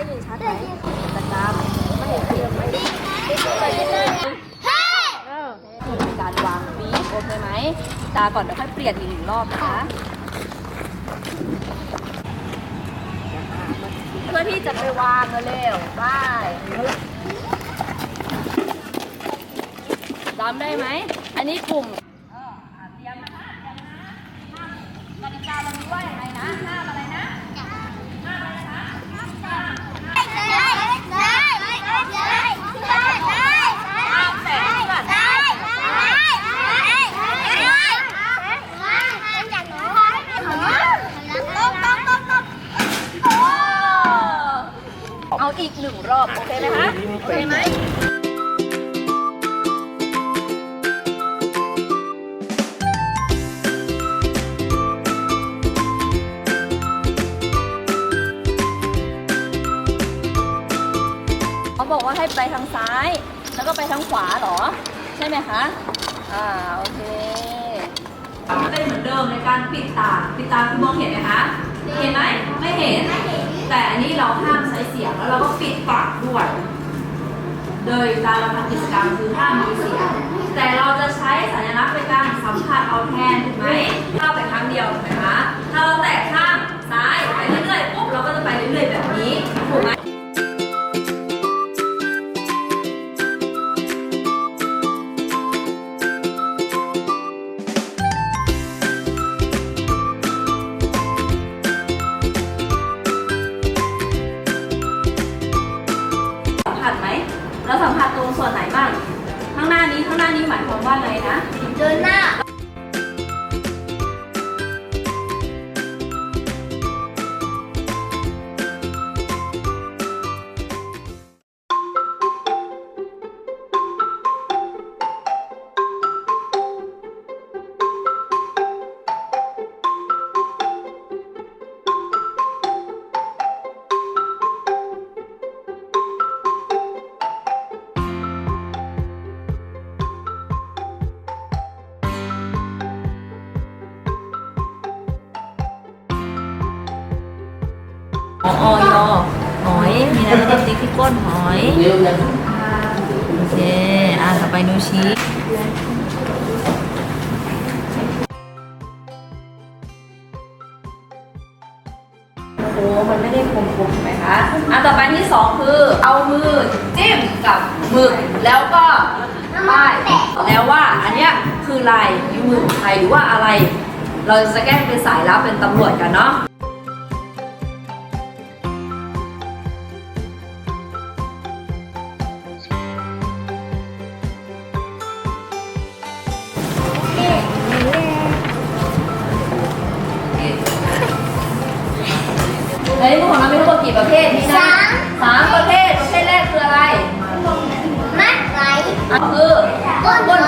ได้ยินชัดไหมแต่ตามไม่เห็นเสียงไม่ได้ได้ยเลยเฮ้เออการวางบีบโอเคไหม ตาก่อนเดี๋ยวค่อยเปลี่ยนอีกหนึ่งรอบนะคะเพื่อที่จะไปวางเร็วๆไปจำได้ไหม อันนี้กลุ่มเอออะเตรียมนะคะเตรียมนะห้ามกติกาเรามีว่าอย่างไรนะห้ามอะไรนะห้ามอะไรนะคะห้ามห้าม ได้ได้ได้ได้ได้ได้ต้องต้องต้องต้อง เอาอีกหนึ่งรอบ โอเคไหมคะ โอเคไหมเขาบอกว่าให้ไปทางซ้าย แล้วก็ไปทางขวาเหรอ ใช่ไหมคะ อ่า โอเคจะเป็นเหมือนเดิมในการปิดตา ปิดตาคือมองเห็นไหมคะ เห็นไหม ไม่เห็น แต่อันนี้เราห้ามใช้เสียงแล้วเราก็ปิดปากด้วยโดยการเราทำกิจกรรมคือห้ามมีเสียง แต่เราจะใช้สัญลักษณ์เป็นการสัมผัสเอาแทนถูกไหมข้าไปครั้งเดียวถูกไหมคะถ้าเราแตะข้างซ้ายไปเรื่อยๆปุ๊บเราก็จะไปเรื่อยๆแบบนี้ถูกไหม แล้วสัมผัสตรงส่วนไหนบ้าง ข้างหน้านี้ข้างหน้านี้หมายความว่าไงนะ เดินหน้า ออยหอยมีอะไรจะติ๊กที่ก้นหอยโอเคอะต่อไปนูชี้โอ้มันไม่ได้คมๆใช่ไหมคะอะต่อไปที่สองคือเอามือจิ้มกับหมึกแล้วก็ป้ายแล้วว่าอันเนี้ยคือลายนิ้วมือของใครหรือว่าอะไร เราจะแกล้งเป็นสายลับเป็นตำรวจกันเนาะ คือก้น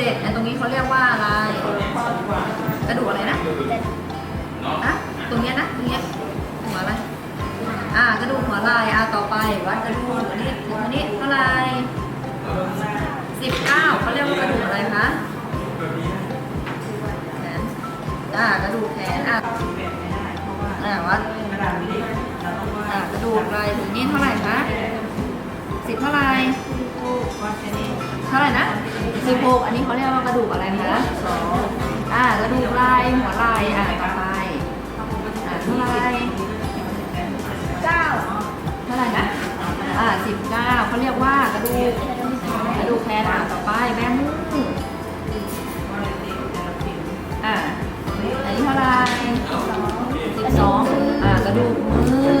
เจ็ดอันตรงนี้เขาเรียกว่าอะไรกระดูกอะไรนะอะตรงเนี้ยนะตรงเนี้ยหัวอะไรอ่ากระดูกหัวไหล่อ่าต่อไปวัดกระดูกอันนี้ถึงอันนี้เท่าไหร่สิบเก้าเขาเรียกว่ากระดูกอะไรคะแขนอ่ากระดูกแขนอะอ่าวัดอ่ากระดูกไหล่ถึงนี่เท่าไหร่คะสิบเท่าไหร่ เท่าไหร่นะสิบหกอันนี้เขาเรียกว่ากระดูกอะไรคะสองอ่ากระดูกไหล่หัวไหล่อ่าต่อไปอ่าเท่าไหร่เก้าเท่าไหร่นะอ่าสิบเก้าเขาเรียกว่ากระดูกกระดูกแขนอ่าต่อไปแบมืออ่าอันนี้เท่าไหร่ระดูกมือ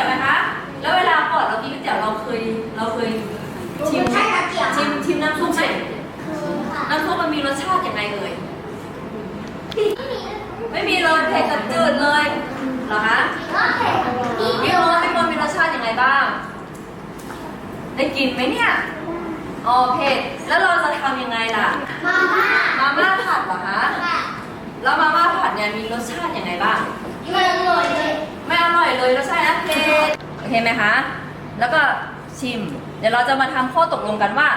ตี๋ยวไหมคะ แล้วเวลาก่อนเรากินก๋วยเตี๋ยวเราเคยเราเคยชิมใช่ค่ะเกี่ยวชิมชิมน้ำซุปไหมคือค่ะน้ำซุปมันมีรสชาติยังไงเอ่ยไม่มีเลยเผ็ดกับจืดเลยเหรอคะก็เผ็ดนิดเดีพี่ยวโมพี่โมมีรสชาติยังไงบ้าง ได้กินไหมเนี่ยอ๋อเผ็ดแล้วเราจะทำยังไงล่ะมาม่ามาม่าผัดเหรอคะค่ะแล้วมาม่าผัดเนี่ยมีรสชาติยังไงบ้างมันอร่อยเลย ไม่อร่อยเลยรสชาตินะเผ็ดโอเคไหมคะ แล้วก็ชิม เดี๋ยวเราจะมาทำข้อตกลงกันว่า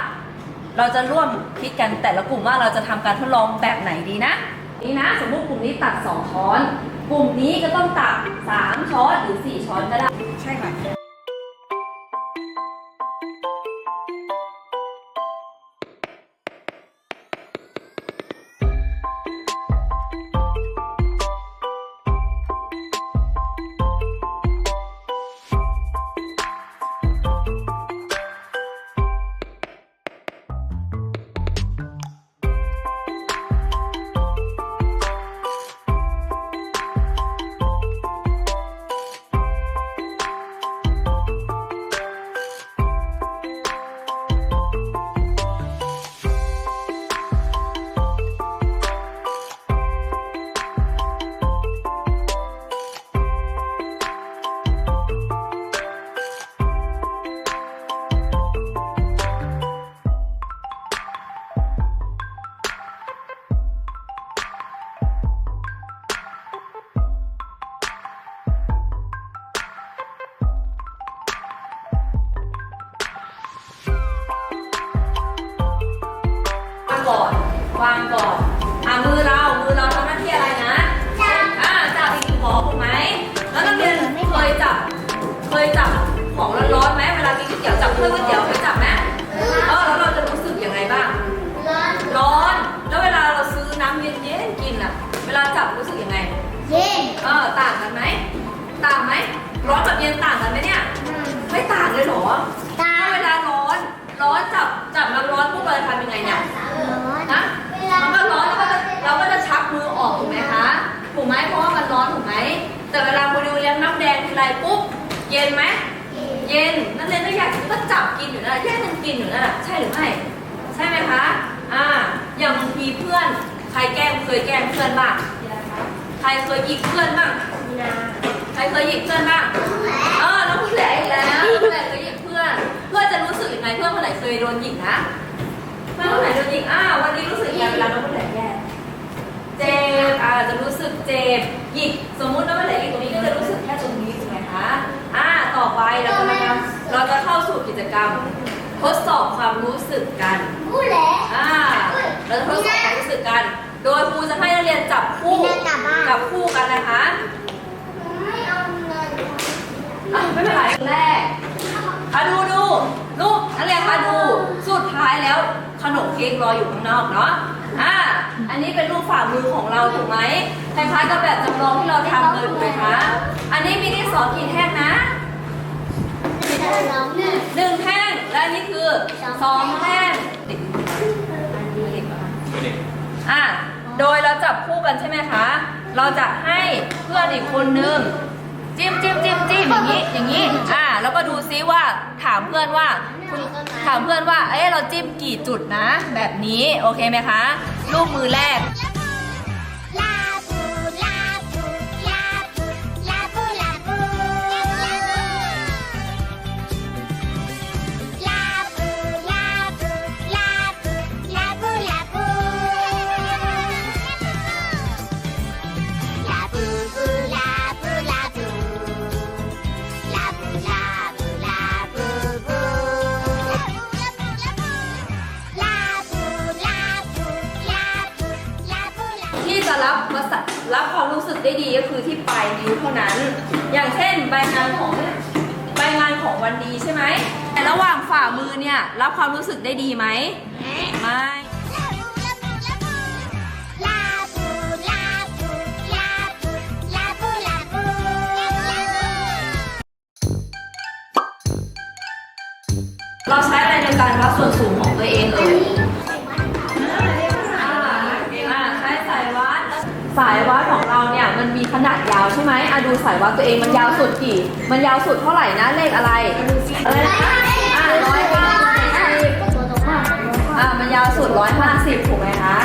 เราจะร่วมคิดกันแต่ละกลุ่มว่าเราจะทำการทดลองแบบไหนดีนะ นี่นะ สมมุติกลุ่มนี้ตัด 2 ช้อน กลุ่มนี้ก็ต้องตัด 3 ช้อนหรือ 4 ช้อนก็ได้ ใช่ค่ะ เย็นเออต่างกันไหมต่างไหมร้อนกับเย็นต่างกันไหมเนี่ยไม่ต่างเลยเหรอตาถ้าเวลาร้อนร้อนจับจับน้ำร้อนพวกเราจะทำยังไงเนี่ยร้อนนะมันก็ร้อนแล้วก็จะเราก็จะชักมือออกถูกไหมคะถูกไหมเพราะว่ามันร้อนถูกไหมแต่เวลาโมดิวเลี้ยงน้ำแดงทีไรปุ๊บเย็นไหมเย็นนักเรียนก็อยากก็จับกินอยู่นั่นแหละแย่งกันกินอยู่นั่นแหละใช่หรือไม่ใช่ไหมคะอ่าอย่างบางทีเพื่อนใครแกล้งเคยแกล้งเพื่อนบ้าง ใครเคยหยิกเพื่อนบ้าง ใครเคยหยิกเพื่อนบ้าง เออ น้องผู้แหลอีกแล้วน้องผู้แหลเคยหยิกเพื่อน เพื่อนจะรู้สึกยังไง เพื่อนคนไหนเคยโดนหยิกนะ เพื่อนคนไหนโดนหยิกอ่าวันนี้รู้สึกยังไงเวลาน้องผู้แหลแย่เจ็บอ่าจะรู้สึกเจ็บ หยิก สมมุติน้องผู้แหลหยิกตรงนี้ก็จะรู้สึกแค่ตรงนี้ถูกไหมคะ อ่า ต่อไปเราจะมาทำเราจะเข้าสู่กิจกรรม ทดสอบความรู้สึกกันผู้แหละอ่าเราจะทดสอบความรู้สึกกัน โดยครูจะให้นักเรียนจับคู่ มีนักกลับบ้านจับคู่กันนะคะไม่เอาเงินอะไม่เป็นไรแรกอะดูดูลูกนักเรียนคะดูสุดท้ายแล้วขนมเค้กรออยู่ข้างนอกเนาะอ่าอันนี้เป็นรูปฝ่ามือของเราถูกไหมคล้ายๆกับแบบจำลองที่เราทำเลยถูกไหมคะอันนี้มีที่สองกี่แท่งนะน้องหนึ่งหนึ่งแท่งและอันนี้คือสองแท่งอะโดยเราจับคู่กันใช่ไหมคะ เราจะให้เพื่อนอีกคนนึงจิ้มจิ้มจิ้มจิ้มอย่างนี้อย่างนี้อ่าแล้วก็ดูซิว่าถามเพื่อนว่าคุณถามเพื่อนว่า เอ๊ะเราจิ้มกี่จุดนะ แบบนี้โอเคไหมคะ ลูกมือแรกี้ก็คือที่ปลายนิ้วเท่านั้น อย่างเช่นใบงานของใบงานของวันดีใช่ไหมแต่ระหว่างฝ่ามือเนี่ยรับความรู้สึกได้ดีไหมไม่เราใช้อะไรในการวัดส่วนสูงของตัวเองเอ่ย ใช่ไหมอะดูสายวัดตัวเองมันยาวสุดกี่ มันยาวสุดเท่าไหร่นะเลขอะไรอะไรนะอ่าร้อยห้าสิบอ่ามันยาวสุดร้อยห้าสิบถูกไหมคะ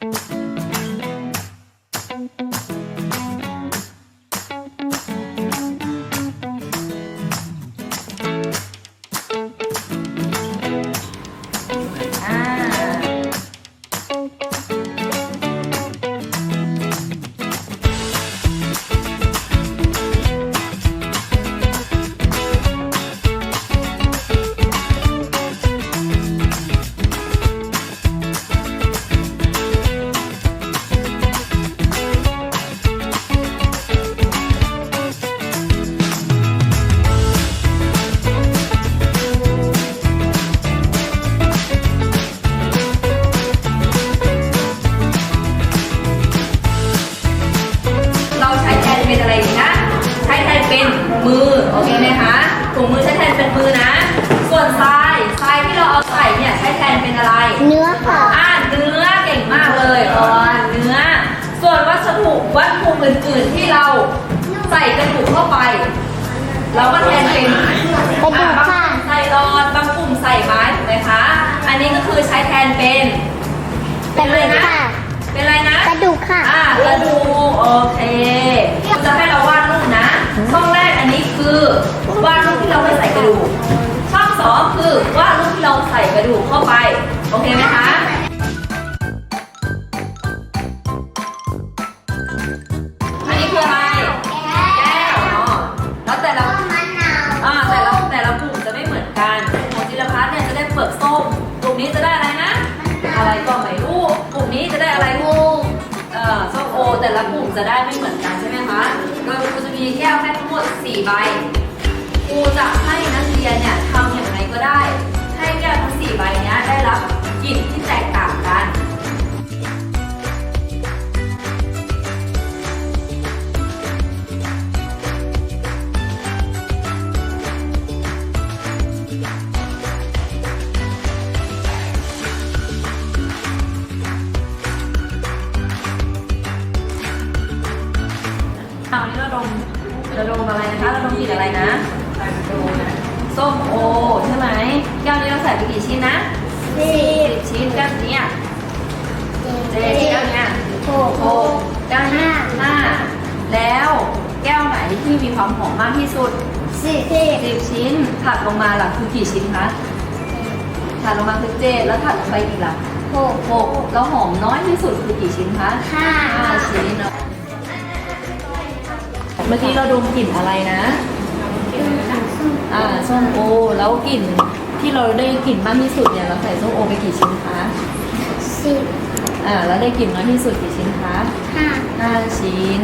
Mm-hmm. เราใส่กระดูกเข้าไป เราก็แทนเป็นกระดูกค่ะอ่าบางกลุ่มใส่รอนบางกลุ่มใส่ไม้ถูกไหมคะ อันนี้ก็คือใช้แทนเป็นกระดูกค่ะเป็นอะไรนะ กระดูกค่ะ อ่ากระดูกโอเค จะให้เราวาดรูปนะ ช่องแรกอันนี้คือวาดรูปที่เราไม่ใส่กระดูก ช่องสองคือวาดรูปที่เราใส่กระดูกเข้าไป โอเคไหมคะ คืออะไร แก้วเนาะแล้วแต่ละมะนาวอ่าแต่ละแต่ละกลุ่มจะไม่เหมือนกันของจิรพัฒน์เนี่ยจะได้เปลือกส้ม กลุ่มนี้จะได้อะไรนะ อะไรก็ไม่รู้ กลุ่มนี้จะได้อะไรงูเอ่อส้มโอ แต่ละกลุ่มจะได้ไม่เหมือนกันใช่ไหมคะ โดยครูจะมีแก้วให้ทั้งหมด4ใบโอเคครูจะให้นักเรียนเนี่ยทำอย่างไรก็ได้ ให้แก้วทั้งสี่ใบเนี้ยได้รับกลิ่นที่แตกต่างกัน ราดมอะไรนะคะเราดมกลิ่นอะไรนะส้มโอใช่ไหมแก้วนี้เราใส่ไปกี่ชิ้นนะสี่สิบชิ้นแก้วนี้อะเจ็ดแก้วเนี้ยหกหกแก้วนี้ห้าแล้วแก้วไหนที่มีความหอมมากที่สุดสิบสิบชิ้นถัดลงมาล่ะคือกี่ชิ้นคะถัดลงมาคือเจ็ดแล้วถัดลงไปอีกล่ะหกหกแล้วหอมน้อยที่สุดคือกี่ชิ้นคะห้าห้าชิ้นเนาะ เมื่อกี้เราดมกลิ่นอะไรนะ อ่าส้มโอ แล้วกลิ่นที่เราได้กลิ่นมากที่สุดเนี่ยเราใส่ส้มโอไปกี่ชิ้นคะสิบอ่าแล้วได้กลิ่นน้อยที่สุดกี่ชิ้นคะห้าห้าชิ้น